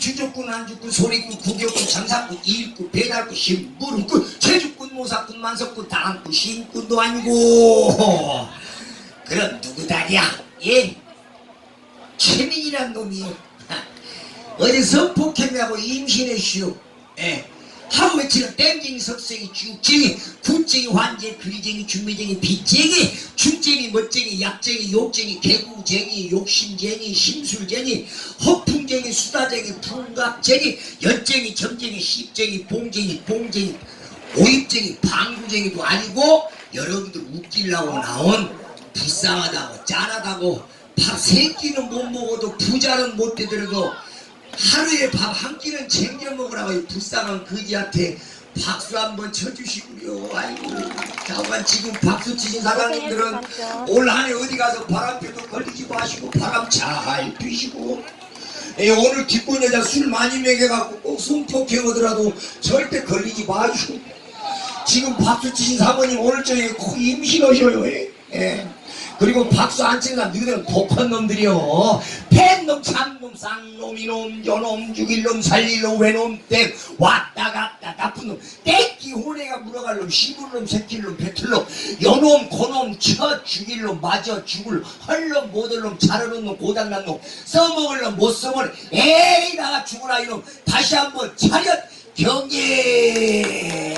주족군 안주군 소리군 구교군 장사군 일군 배달군 신부름군 최주군 모사군 만석군 당군 신군도 아니고. 그럼 누구다냐 예? 최민이란 놈이요 어제 성폭행하고 임신했슈? 예 하루 며칠은 땜쟁이 석생이 죽쟁이 군쟁이 환쟁이 그리쟁이 중매쟁이 빚쟁이 중쟁이 멋쟁이 약쟁이 욕쟁이 개구쟁이 욕심쟁이 심술쟁이 허풍쟁이 수다쟁이 풍각쟁이 열쟁이 점쟁이 씹쟁이 봉쟁이 봉쟁이 오입쟁이 방구쟁이도 아니고 여러분들 웃기려고 나온 불쌍하다고 짠하다고 밥 세 끼는 못 먹어도 부자는 못 되더라도 하루에 밥 한 끼는 챙겨 먹으라고 이 불쌍한 거지한테 박수 한번 쳐주시고요. 아이고, 잠깐 지금 박수 치신 사장님들은 올 한해 어디 가서 바람펴도 걸리지 마시고 바람 잘 피시고 예, 오늘 뒷분 여자 술 많이 먹여갖고 꼭 성폭행 하더라도 절대 걸리지 마시고 지금 박수 치신 사모님 오늘 저녁에 꼭 임신하셔요. 예. 예. 그리고 박수 안 치는 사람 너희들은 독한 놈들이요. 팬놈, 참놈, 쌍놈, 이놈, 요놈, 죽일 놈, 살릴 놈, 외놈, 땡. 왔다 갔다 나쁜 놈, 떼끼 호래가 물어갈 놈, 시불 놈, 새끼 놈, 배틀 놈, 요놈, 고놈, 쳐 죽일 놈, 맞아 죽을 헐놈, 못할 놈, 자르는 놈, 고장난 놈, 써먹을 놈, 못 써먹을 에이 나가 죽으라 이놈. 다시 한번 차렷 경계.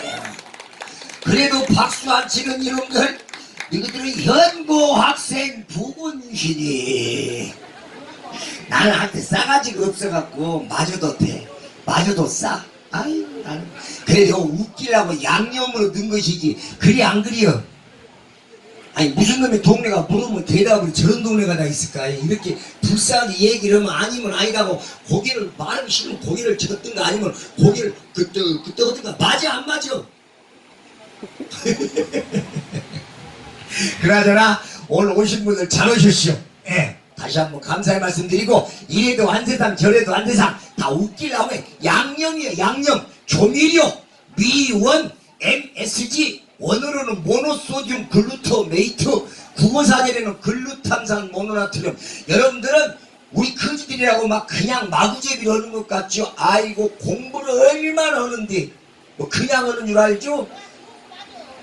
그래도 박수 안 치는 이놈들 너희들은 현고 학생 부군신이. 나는 한테 싸가지가 없어갖고 마저도 돼. 마저도 싸. 아유 나는. 그래도 웃기려고 양념으로 넣은 것이지. 그리 안 그리여? 아니 무슨 놈의 동네가 물으면 대답을 저런 동네가 다 있을까? 이렇게 불쌍하게 얘기를 하면 아니면 아니라고 고개를 말하기 싫으면 고개를 젓든가 아니면 고개를 그때 그때 어든가 맞아 안 맞아 그나저나 오늘 오신 분들 잘 오셨시오. 예. 다시 한번 감사의 말씀 드리고 이래도 한 세상 저래도 한 세상 다 웃기려고 해. 양념이에요 양념 조미료 미원 MSG 원어로는 모노소듐 글루토메이트 국어사전에는 글루탐산 모노나트륨 여러분들은 우리 큰지들이라고 막 그냥 마구제비를 하는 것 같죠 아이고 공부를 얼마나 하는데 뭐 그냥 하는 줄 알죠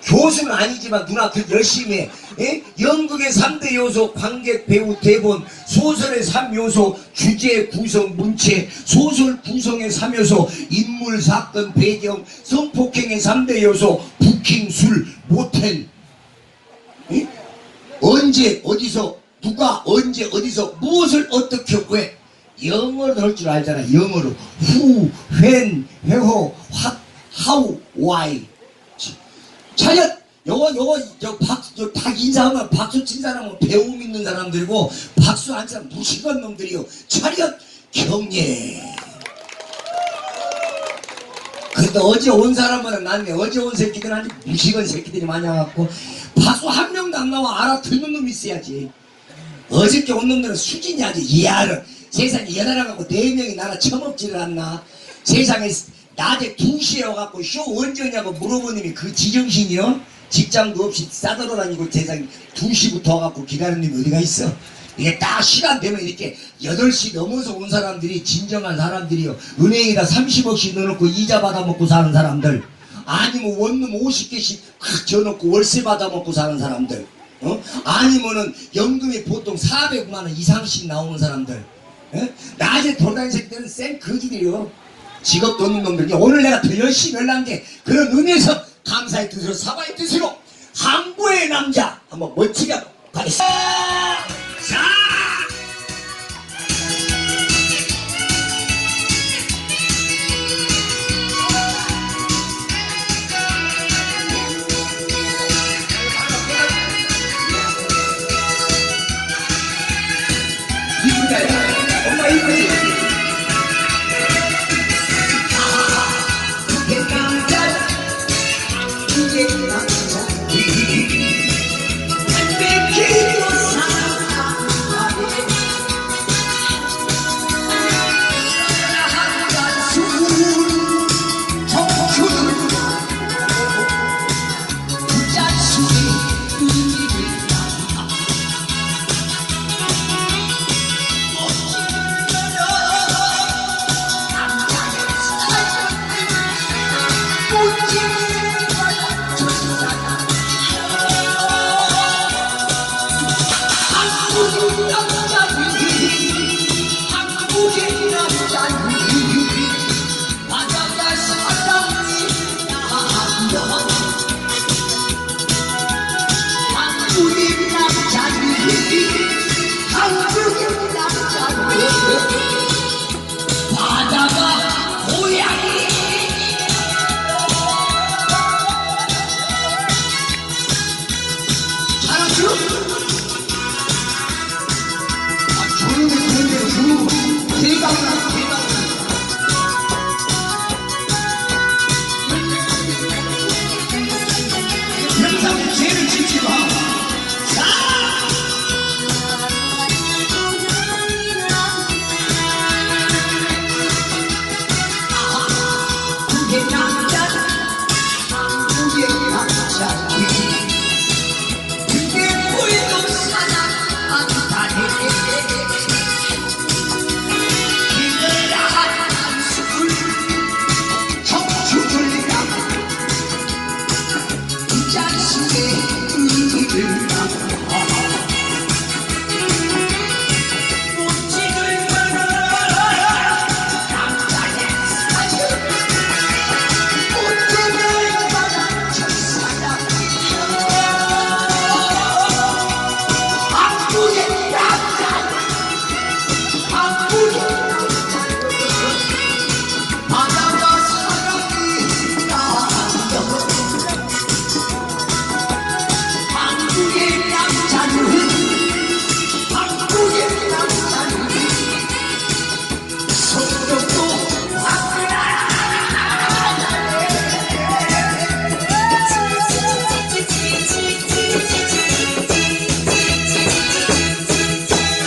교수는 아니지만 누나 그 열심히 해. 예? 연극의 3대 요소 관객 배우 대본 소설의 3요소 주제 구성 문체 소설 구성의 3요소 인물 사건 배경 성폭행의 3대 요소 부킹 술 모텔 예? 언제 어디서 누가 언제 어디서 무엇을 어떻게 왜 영어로 할줄 알잖아 영어로 who when where what how why 차렷 요거 요거 저박저딱 인사하면 박수 친 사람은 배움 있는 사람들이고 박수 안 치면 무식한 놈들이요. 차렷 경례. 근데 어제 온 사람은 낫네 어제 온 새끼들 아니 무식한 새끼들이 많이 와갖고 박수 한 명도 안 나와 알아듣는 놈이 있어야지. 어저께 온 놈들은 수진이 아주 이해하는 세상에 연하라 갖고 네 명이 나라 처먹지를 않나. 세상에 낮에 2시에 와갖고 쇼 언제 오냐고 물어본 놈이 그 지정신이요? 직장도 없이 싸돌아 다니고 세상에 2시부터 와갖고 기다리는 놈이 어디가 있어? 이게 딱 시간 되면 이렇게 8시 넘어서 온 사람들이 진정한 사람들이요. 은행에다 30억씩 넣어놓고 이자 받아먹고 사는 사람들. 아니면 원룸 50개씩 크 줘놓고 월세 받아먹고 사는 사람들. 어? 아니면은 연금이 보통 400만 원 이상씩 나오는 사람들. 어? 낮에 돌아다니는 새끼들은 쌩 거지들이요 직업도 없는 놈들 오늘 내가 더 열심히 연락한 게 그런 의미에서 감사의 뜻으로 사과의 뜻으로 항구의 남자 한번 멋지게 가겠습니다 Música